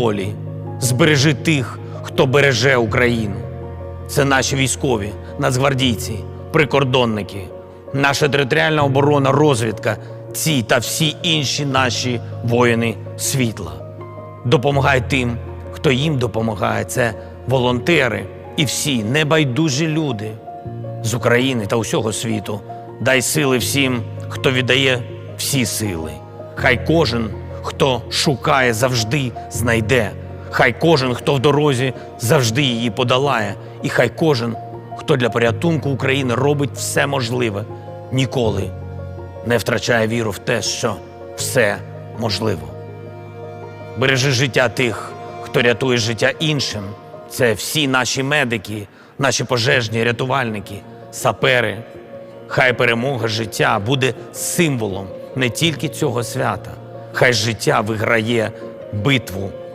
волі. Збережи тих, хто береже Україну. Це наші військові, нацгвардійці, прикордонники, наша територіальна оборона, розвідка, ці та всі інші наші воїни світла. Допомагай тим, хто їм допомагає. Це волонтери і всі небайдужі люди з України та усього світу. Дай сили всім, хто віддає всі сили. Хай кожен, хто шукає, завжди знайде. Хай кожен, хто в дорозі, завжди її подолає. І хай кожен, хто для порятунку України робить все можливе, ніколи не втрачає віру в те, що все можливо. Бережи життя тих, хто рятує життя іншим. Це всі наші медики, наші пожежні рятувальники, сапери. Хай перемога життя буде символом не тільки цього свята, хай життя виграє битву